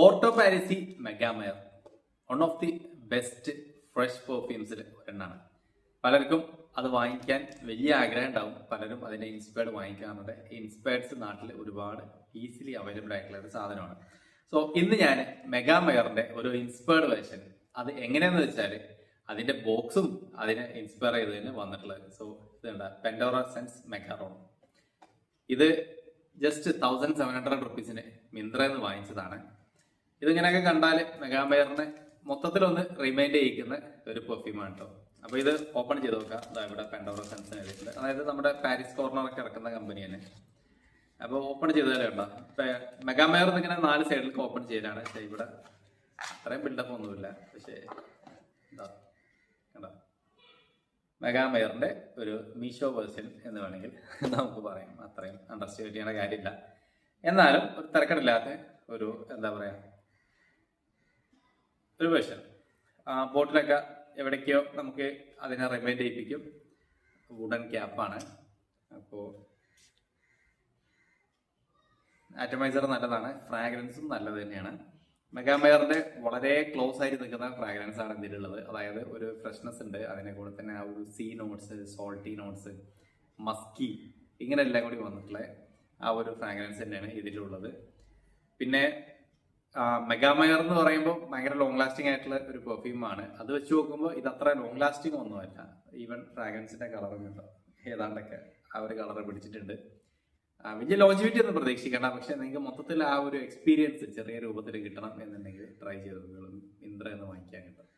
Orto Parisi Megamare. One of the best fresh പെർഫ്യൂംസിൽ ഒരെണ്ണാണ്. പലർക്കും അത് വാങ്ങിക്കാൻ വലിയ ആഗ്രഹം ഉണ്ടാവും പലരും അതിന്റെ ഇൻസ്പയർഡ് വാങ്ങിക്കാറുണ്ട് ഇൻസ്പയർഡ്സ് നാട്ടിൽ ഒരുപാട് ഈസിലി അവൈലബിൾ ആയിട്ടുള്ള ഒരു സാധനമാണ്. സോ ഇന്ന് ഞാൻ മെഗാമയറിന്റെ ഒരു ഇൻസ്പയർഡ് വേർഷൻ അത് എങ്ങനെയാന്ന് വെച്ചാൽ അതിന്റെ ബോക്സും അതിനെ ഇൻസ്പയർ ചെയ്തതിന് വന്നിട്ടുള്ളത്. സോ ഇതുണ്ട് പെൻഡോറ സെൻസ് മെഗാറോൺ ഇത് ജസ്റ്റ് തൗസൻഡ് സെവൻ ഹൺഡ്രഡ് റുപ്പീസിന് മിന്ത്രയിൽ നിന്ന് വാങ്ങിച്ചതാണ്. ഇതിങ്ങനെയൊക്കെ കണ്ടാൽ മൊത്തത്തിൽ മൊത്തത്തിലൊന്ന് റിമൈൻഡ് ചെയ്യിക്കുന്ന ഒരു പെർഫ്യൂമാണ് കേട്ടോ അപ്പൊ ഇത് ഓപ്പൺ ചെയ്ത് നോക്കാം. ഇവിടെ പെൻഡോറ സെൻസ് എഴുതിയിട്ടുണ്ട്. അതായത് നമ്മുടെ പാരീസ് കോർണറൊക്കെ ഇറക്കുന്ന കമ്പനി തന്നെ. അപ്പൊ ഓപ്പൺ ചെയ്താലേ ഉണ്ടോ മെഗാമയർ ഇങ്ങനെ നാല് സൈഡിലേക്ക് ഓപ്പൺ ചെയ്യലാണ്. പക്ഷെ ഇവിടെ അത്രയും ബിൽഡപ്പ് ഒന്നുമില്ല. പക്ഷേ എന്താ കണ്ടോ? മെഗാമയറിന്റെ ഒരു മീഷോ വേർഷൻ എന്ന് വേണമെങ്കിൽ നമുക്ക് പറയാം. അത്രയും അണ്ടർസ്റ്റാൻഡ് ചെയ്യേണ്ട കാര്യമില്ല. എന്നാലും ഒരു തിരക്കടില്ലാത്ത ഒരു എന്താ പറയാ ഒരു വേർഷൻ ബോട്ടിലൊക്കെ എവിടേക്കോ നമുക്ക് അതിനെ റിമൈൻഡ് ചെയ്യിപ്പിക്കും. വുഡൻ ക്യാപ്പാണ് അപ്പോൾ ആറ്റമൈസർ നല്ലതാണ്. ഫ്രാഗ്രൻസും നല്ലത് തന്നെയാണ്. മെഗാമയറിന്റെ വളരെ ക്ലോസ് ആയിട്ട് നിൽക്കുന്ന ഫ്രാഗ്രൻസ് ആണ് ഇതിലുള്ളത് അതായത് ഒരു ഫ്രഷ്നെസ് ഉണ്ട്. അതിനെ കൂടെ തന്നെ ആ ഒരു sea notes salty notes musky ഇങ്ങനെ എല്ലാം കൂടി വന്നിട്ടുള്ള ആ ഒരു ഫ്രാഗ്രൻസ് തന്നെയാണ് ഇതിലുള്ളത്. പിന്നെ മെഗാമയർ എന്ന് പറയുമ്പോൾ ഭയങ്കര ലോങ് ലാസ്റ്റിംഗ് ആയിട്ടുള്ള ഒരു പെർഫ്യൂമാണ് അത് വെച്ച് നോക്കുമ്പോൾ ഇത് അത്ര ലോങ് ലാസ്റ്റിംഗ് ഒന്നുമല്ല. ഈവൻ ഫ്രാഗ്രൻസിന്റെ കളറും കിട്ടും ഏതാണ്ടൊക്കെ ആ ഒരു കളർ പിടിച്ചിട്ടുണ്ട്. വലിയ ലോഞ്ചിവിറ്റി ഒന്നും പ്രതീക്ഷിക്കേണ്ട. പക്ഷെ നിങ്ങൾക്ക് മൊത്തത്തിൽ ആ ഒരു എക്സ്പീരിയൻസ് ചെറിയ രൂപത്തിൽ കിട്ടണം എന്നുണ്ടെങ്കിൽ ട്രൈ ചെയ്ത് ഇന്ദ്ര എന്ന് വാങ്ങിക്കാൻ കിട്ടും